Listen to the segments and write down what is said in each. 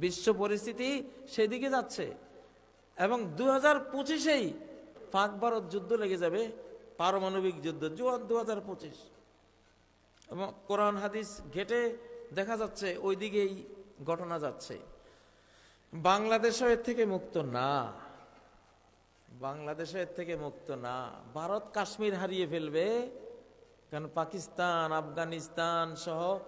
বিশ্ব পরিস্থিতি সেদিকে যাচ্ছে। এবং দু হাজার পঁচিশেই পাক ভারত যুদ্ধ লেগে যাবে, পারমাণবিক যুদ্ধ দু হাজার পঁচিশ। এবং কোরআন হাদিস ঘেটে দেখা যাচ্ছে ওই দিকেই ঘটনা যাচ্ছে। বাংলাদেশও এর থেকে মুক্ত না। বাংলাদেশও এর থেকে মুক্ত না। ভারত কাশ্মীর হারিয়ে ফেলবে, কারণ পাকিস্তান, আফগানিস্তান সহ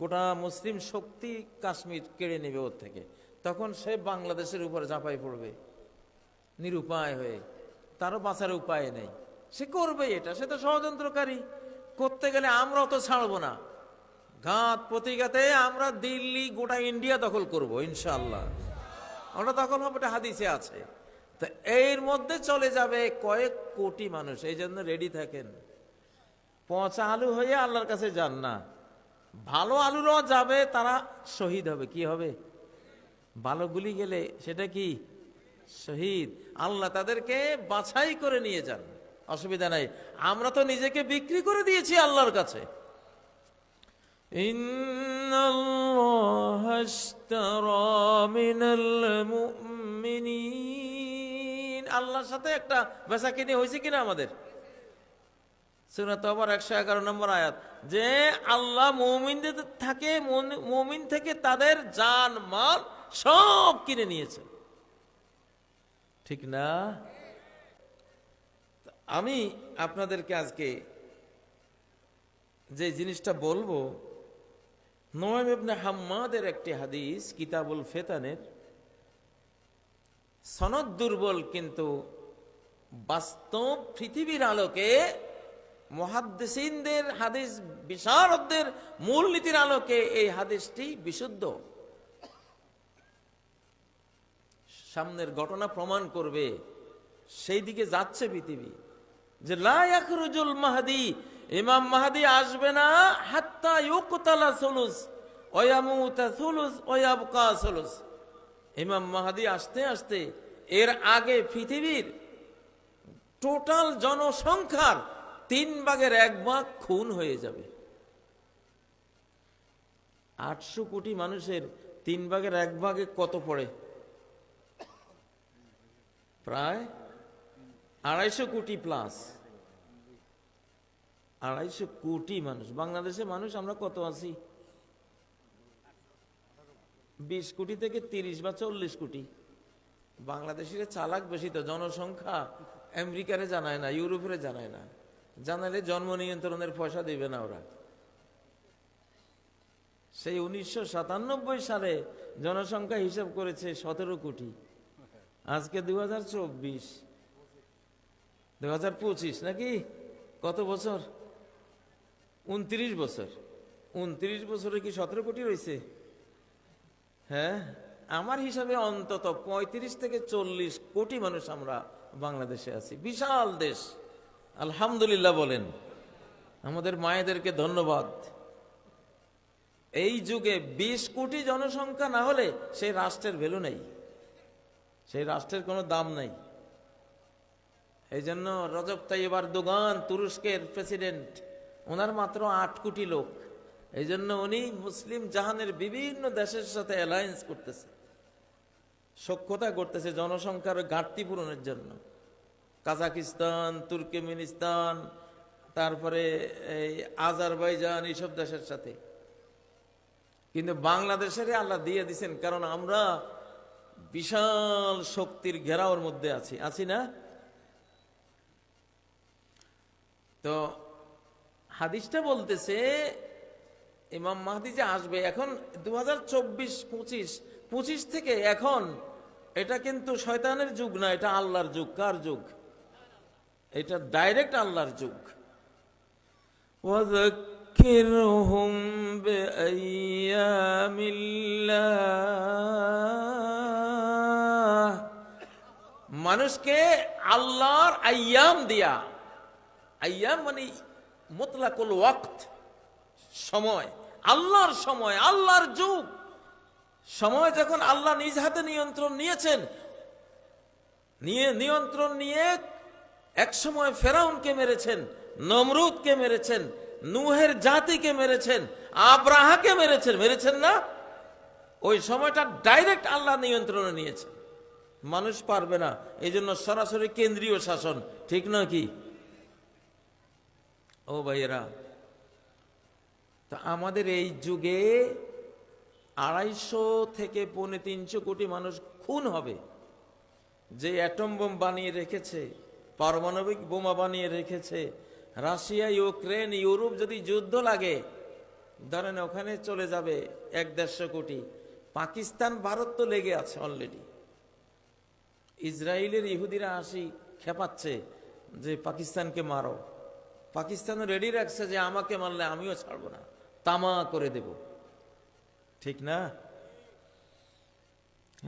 গোটা মুসলিম শক্তি কাশ্মীর কেড়ে নেবে ওর থেকে। তখন সে বাংলাদেশের উপরে ঝাঁপাই পড়বে, নিরুপায় হয়ে। তারও বাঁচার উপায় নেই। সে করবে এটা, সে তো ষড়যন্ত্রকারী। করতে গেলে আমরাও তো ছাড়বো না। ঘাত প্রতিঘাতে আমরা দিল্লি, গোটা ইন্ডিয়া দখল করব ইনশাল্লাহ আমরা দখল হবে, এটা হাদিসে আছে। তো এর মধ্যে চলে যাবে কয়েক কোটি মানুষ, এই জন্য রেডি থাকেন। পচা আলু হয়ে আল্লাহর কাছে যান না। ভালো আলুরাও যাবে তারা শহীদ হবে কি হবে ভালো গুলি গেলে সেটা কি শহীদ আল্লাহ তাদেরকে বাছাই করে নিয়ে যান অসুবিধা নাই আমরা তো নিজেকে বিক্রি করে দিয়েছি আল্লাহর কাছে إن الله اشترى من المؤمنين আল্লাহর সাথে একটা বেচা কিনে হয়েছে কিনা আমাদের সুরাত আবার একশো এগারো নম্বর আয়াত যে আল্লাহ মৌমিনদের থাকে মৌমিন থেকে তাদের জান, মাল সব কিনে নিয়েছে। ঠিক না? আমি আপনাদেরকে আজকে যে জিনিসটা বলব, নোয়েম হাম্মাদের একটি হাদিস, কিতাবুল ফেতানের। সনদ দুর্বল, কিন্তু বাস্তব পৃথিবীর আলোকে মহাদ্দেসিনদের হাদিস, বিশারদদের মূলনীতির আলোকে এই হাদিসটি বিশুদ্ধ। সামনের ঘটনা প্রমাণ করবে, সেই দিকে যাচ্ছে পৃথিবী। যে লায়াকরুজুল মাহাদি, ইমাম মাহাদি আসবে না, হাত্তা ইউকতালা সুলুস ওয়ামুতা সুলুস ওয়াবকা সুলুস। ইমাম মাহাদি আসতে আসতে এর আগে পৃথিবীর টোটাল জনসংখ্যার তিন ভাগের এক ভাগ খুন হয়ে যাবে। আটশো কোটি মানুষের তিন ভাগের এক ভাগে কত পড়ে? প্রায় আড়াইশো কোটি প্লাস আড়াইশো কোটি মানুষ। বাংলাদেশে মানুষ আমরা কত আছি? বিশ কোটি থেকে তিরিশ বা চল্লিশ কোটি। বাংলাদেশের চালাক বেশি তো, জনসংখ্যা আমেরিকারে জানায় না, ইউরোপের জানায় না। জানালে জন্ম নিয়ন্ত্রণের পয়সা দিবে না ওরা। সেই উনিশশো সাতানব্বই সালে জনসংখ্যা হিসাব করেছে সতেরো কোটি। আজকে দু হাজার চব্বিশ। দু হাজার পঁচিশ নাকি? কত বছর? উনত্রিশ বছর। উনত্রিশ বছরে কি সতেরো কোটি রয়েছে হ্যাঁ আমার হিসাবে অন্তত ৩৫ থেকে চল্লিশ কোটি মানুষ আমরা বাংলাদেশে আছি। বিশাল দেশ। আলহামদুলিল্লাহ বলেন, আমাদের মায়েদেরকে ধন্যবাদ। এই যুগে ২০ কোটি জনসংখ্যা না হলে সেই রাষ্ট্রের ভ্যালু নেই, সেই রাষ্ট্রের কোনো দাম নাই। এই জন্য রজব তাইবার দোগান তুরস্কের প্রেসিডেন্ট, ওনার মাত্র আট কোটি লোক। এই জন্য উনি মুসলিম জাহানের বিভিন্ন দেশের সাথে অ্যালায়েন্স করতেছে সক্ষতা করতেছে জনসংখ্যার ঘাটতি পূরণের জন্য। কাজাকিস্তান, তুর্কমেনিস্তান, তারপরে এই আজারবাইজান এইসব দেশের সাথে। কিন্তু বাংলাদেশের আল্লাহ দিয়ে দিছেন, কারণ আমরা বিশাল শক্তির ঘেরাওর মধ্যে আছি। আছি না? তো হাদিসটা বলতেছে, ইমাম মাহদি যে আসবে, এখন দু হাজার চব্বিশ, পঁচিশ পঁচিশ থেকে এখন, এটা কিন্তু শয়তানের যুগ না, এটা আল্লাহর যুগ। কার যুগ? এটা ডাইরেক্ট আল্লাহর যুগ وذكرهم بأيام الله মানুষকে আল্লাহর আয়াম দিয়া আয়াম মানে মোতলাকুল ওয়াক্ত সময় আল্লাহর সময় আল্লাহর যুগ সময় যখন আল্লাহ নিজ হাতে নিয়ন্ত্রণ নিয়েছেন নিয়ে নিয়ন্ত্রণ নিয়ে এক সময় ফেরাউনকে মেরেছেন, নমরুদকে মেরেছেন, নুহের জাতিকে মেরেছেন আব্রাহাকে মেরেছেন মেরেছেন না? ওই সময়টা ডাইরেক্ট আল্লাহ নিয়ন্ত্রণে নিয়েছে মানুষ পারবে না এই জন্য সরাসরি কেন্দ্রীয় শাসন, ঠিক নয় কি? ও ভাইয়েরা, তা আমাদের এই যুগে আড়াইশো থেকে পৌনে তিনশো কোটি মানুষ খুন হবে, যে অ্যাটম বোম বানিয়ে রেখেছে। পারমাণবিক বোমা বানিয়ে রেখেছে। রাশিয়া, ইউক্রেন, ইউরোপ যদি যুদ্ধ লাগে, ধরেন ওখানে চলে যাবে এক দেড়শো কোটি। পাকিস্তান, ভারত তো লেগে আছে অলরেডি ইসরায়েলের ইহুদিরা আসি খেপাচ্ছে যে, পাকিস্তানকে মারো। পাকিস্তান রেডি রাখছে যে, আমাকে মারলে আমিও ছাড়বো না। তামা করে দেব। ঠিক না?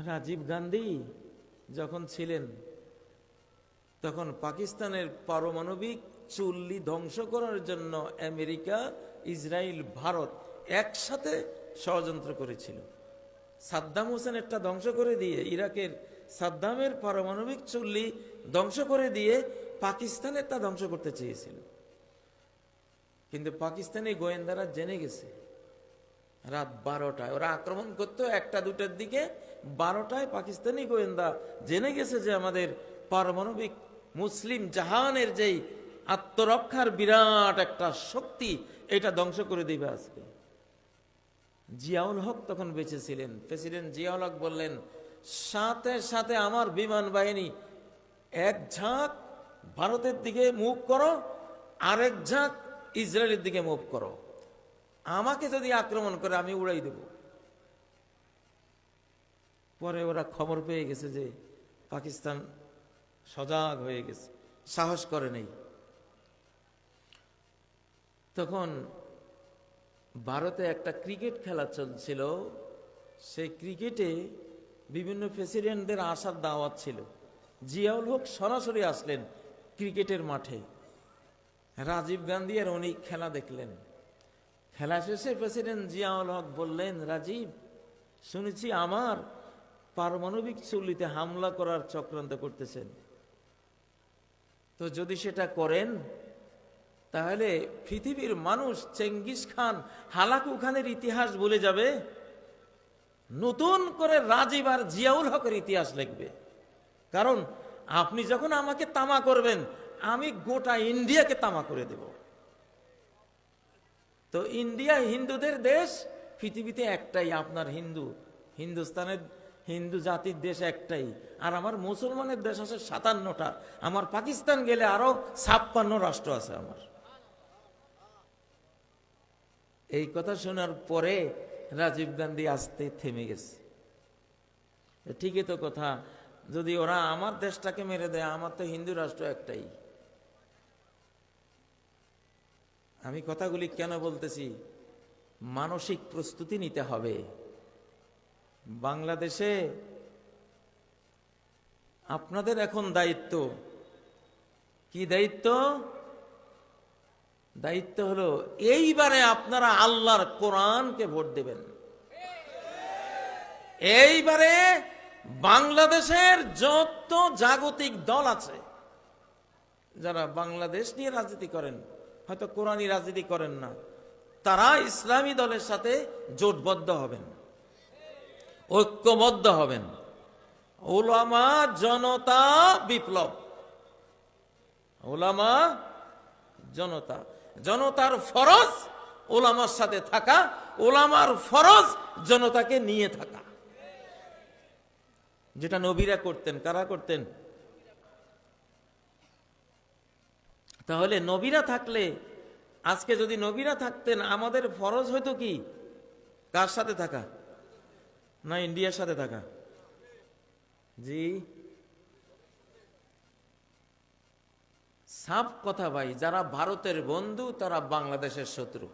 রাজীব গান্ধী যখন ছিলেন তখন পাকিস্তানের পারমাণবিক চুল্লি ধ্বংস করার জন্য আমেরিকা ইসরায়েল ভারত একসাথে ষড়যন্ত্র করেছিল। সাদ্দাম হোসেনেরটা ধ্বংস করে দিয়ে, ইরাকের সাদ্দামের পারমাণবিক চুল্লি ধ্বংস করে দিয়ে পাকিস্তানেরটা ধ্বংস করতে চেয়েছিল। কিন্তু পাকিস্তানি গোয়েন্দারা জেনে গেছে, রাত বারোটায় ওরা আক্রমণ করতো একটা দুটার দিকে, বারোটায় পাকিস্তানি গোয়েন্দা জেনে গেছে যে আমাদের পারমাণবিক মুসলিম জাহানের যেই আত্মরক্ষার বিরাট একটা শক্তি, এটা ধ্বংস করে দিবে আজকে। জিয়াউল হক তখন বেঁচে ছিলেন প্রেসিডেন্ট জিয়াউল হক বললেন, সাথে সাথে আমার বিমান বাহিনী এক ঝাঁক ভারতের দিকে মুভ করো, আরেক ঝাঁক ইসরায়েলের দিকে মুভ করো। আমাকে যদি আক্রমণ করে আমি উড়াই দেব। পরে ওরা খবর পেয়ে গেছে যে পাকিস্তান সজাগ হয়ে গেছে। সাহস করে নেই। তখন ভারতে একটা ক্রিকেট খেলা চলছিল। সেই ক্রিকেটে বিভিন্ন প্রেসিডেন্টদের আসার দাওয়াত ছিল। জিয়াউল হক সরাসরি আসলেন ক্রিকেটের মাঠে। রাজীব গান্ধী আর উনি খেলা দেখলেন। খেলা শেষে প্রেসিডেন্ট জিয়াউল হক বললেন, রাজীব, শুনেছি আমার পারমাণবিক চুল্লিতে হামলা করার চক্রান্ত করতেছেন। তো যদি সেটা করেন, তাহলে পৃথিবীর মানুষ চেঙ্গিস খান হালাকু খানের ইতিহাস ভুলে যাবে, নতুন করে রাজীব আর জিয়াউল হকের ইতিহাস লিখবে। কারণ আপনি যখন আমাকে তামা করবেন, আমি গোটা ইন্ডিয়াকে তামা করে দেব। তো ইন্ডিয়া হিন্দুদের দেশ, পৃথিবীতে একটাই আপনার হিন্দু, হিন্দুস্তানের হিন্দু জাতির দেশ একটাই। আর আমার মুসলমানের দেশ আছে সাতান্নটা। আমার পাকিস্তান গেলে আরও ছাপ্পান্ন রাষ্ট্র আছে আমার। এই কথা শোনার পরে রাজীব গান্ধী আসতে থেমে গেছে। ঠিকই তো কথা। যদি ওরা আমার দেশটাকে মেরে দেয়, আমার তো হিন্দু রাষ্ট্র একটাই। আমি কথাগুলি কেন বলতেছি? মানসিক প্রস্তুতি নিতে হবে। বাংলাদেশে আপনাদের এখন দায়িত্ব। কি দায়িত্ব? দায়িত্ব হলো, এইবারে আপনারা আল্লাহর কোরআনকে ভোট দেবেন। এইবারে বাংলাদেশের যত জাগতিক দল আছে, যারা বাংলাদেশ নিয়ে রাজনীতি করেন, হয়তো কোরআনই রাজনীতি করেন না, তারা ইসলামী দলের সাথে জোটবদ্ধ হবেন। ঐক্যবদ্ধ হবেন। ওলামা জনতা বিপ্লব। ওলামা জনতা। জনতার ফরজ ওলামার সাথে থাকা ওলামার ফরজ জনতাকে নিয়ে থাকা। যেটা নবীরা করতেন, কারা করতেন? তাহলে নবীরা থাকলে, আজকে যদি নবীরা থাকতেন, আমাদের ফরজ হয়তো কি? কার সাথে থাকা? না ইন্ডিয়ার সাথে থাকা। জি। সাপ কথা ভাই, যারা ভারতের বন্ধু, তারা বাংলাদেশের শত্রু।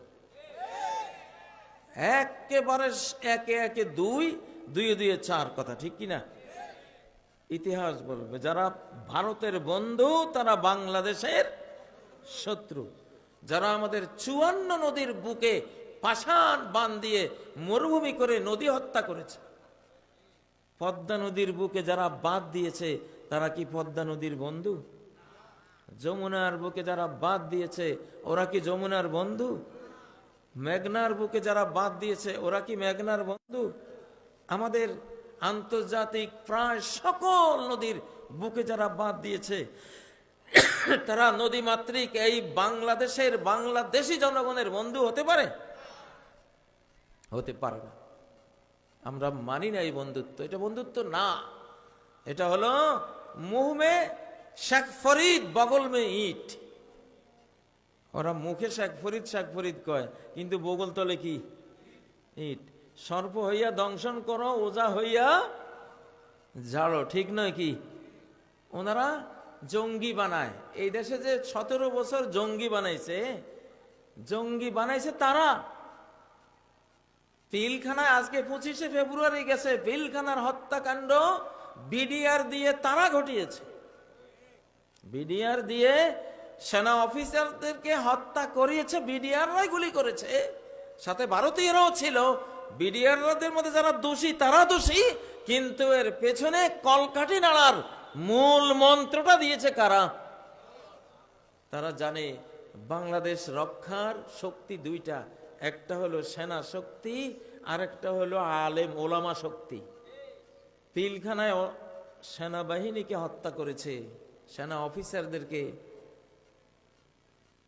একেবারে একে একে দুই দুই দুয়ে চার কথা, ঠিক কিনা ইতিহাস বলবে, যারা ভারতের বন্ধু, তারা বাংলাদেশের শত্রু। যারা আমাদের চুয়ান্ন নদীর বুকে পাষাণ বান দিয়ে মরুভূমি করে নদী হত্যা করেছে। পদ্মা নদীর বুকে যারা বাদ দিয়েছে, তারা কি পদ্মা নদীর বন্ধু? যমুনার বুকে যারা বাদ দিয়েছে, ওরা কি যমুনার বন্ধু? মেঘনার বুকে যারা বাদ দিয়েছে, ওরা কি মেঘনার বন্ধু? আমাদের আন্তর্জাতিক প্রায় সকল নদীর বুকে যারা বাদ দিয়েছে, তারা নদী মাতৃক এই বাংলাদেশের বাংলাদেশি জনগণের বন্ধু হতে পারে? হতে পারে না। আমরা মানি না এই বন্ধুত্ব। এটা বন্ধুত্ব না। এটা হলো মুহমে শেখ ফরিদ বগল মে ইট। ওরা মুখে শেখ ফরিদ শেখ ফরিদ কয়, কিন্তু বগল তলে কি? ইট। সর্প হইয়া দংশন করো, ওজা হইয়া ঝাড়ো, ঠিক নয় কি? ওনারা জঙ্গি বানায়। এই দেশে যে সতেরো বছর জঙ্গি বানাইছে জঙ্গি বানাইছে তারা। পিলখানায় আজকে পঁচিশে ফেব্রুয়ারি গেছে। পিলখানার হত্যাকাণ্ড বিডিআর দিয়ে তারা ঘটিয়েছে। বিডিআর দিয়ে সেনা অফিসারদেরকে হত্যা করিয়েছে, বিডিআররাই গুলি করেছে। সাথে ভারতীয়রাও ছিল। বিডিআরদের মধ্যে যারা দোষী, তারা দোষী, কিন্তু এর পেছনে কলকাঠি নাড়ার মূল মন্ত্রটা দিয়েছে কারা? তারা জানে, বাংলাদেশ রক্ষার শক্তি দুইটা। একটা হলো সেনা শক্তি আর একটা হলো আলেম ওলামা শক্তি। পিলখানায় সেনাবাহিনীকে হত্যা করেছে। সেনা অফিসারদেরকে।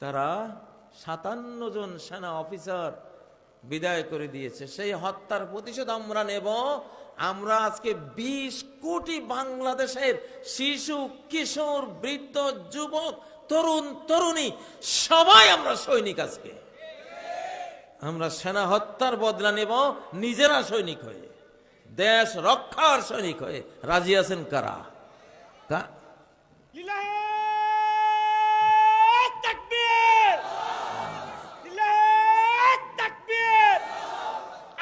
তারা সাতান্ন জন সেনা অফিসার বিদায় করে দিয়েছে। সেই হত্যার প্রতিশোধ আমরা নেব। আমরা আজকে ২০ কোটি বাংলাদেশের শিশু, কিশোর, বৃদ্ধ, যুবক, তরুণ, তরুণী, সবাই আমরা সৈনিক আজকে। আমরা সেনা হত্যার বদলা নেব নিজেরা সৈনিক হয়ে দেশ রক্ষার সৈনিক হয়ে রাজি আছেন কারা কা- লিল্লাহে তাকবীর লিল্লাহে তাকবীর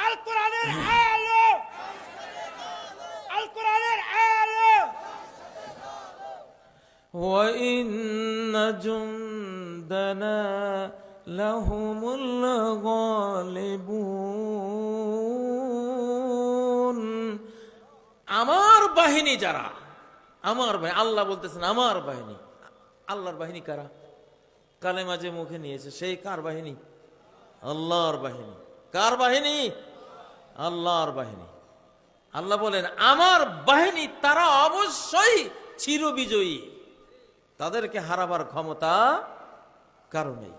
আল কোরআনের আলো আল কোরআনের আলো وإن جندنا لهم যারা? আমার বাহিনী আল্লাহ বলতেছেন আমার বাহিনী। আল্লাহর বাহিনী কারা? কালে মাঝে মুখে নিয়েছে, সেই কার বাহিনী? আল্লাহর বাহিনী। কার বাহিনী? আল্লাহর বাহিনী। আল্লাহ বলেন, আমার বাহিনী তারা অবশ্যই চিরবিজয়ী। তাদেরকে হারাবার ক্ষমতা কারও নেই।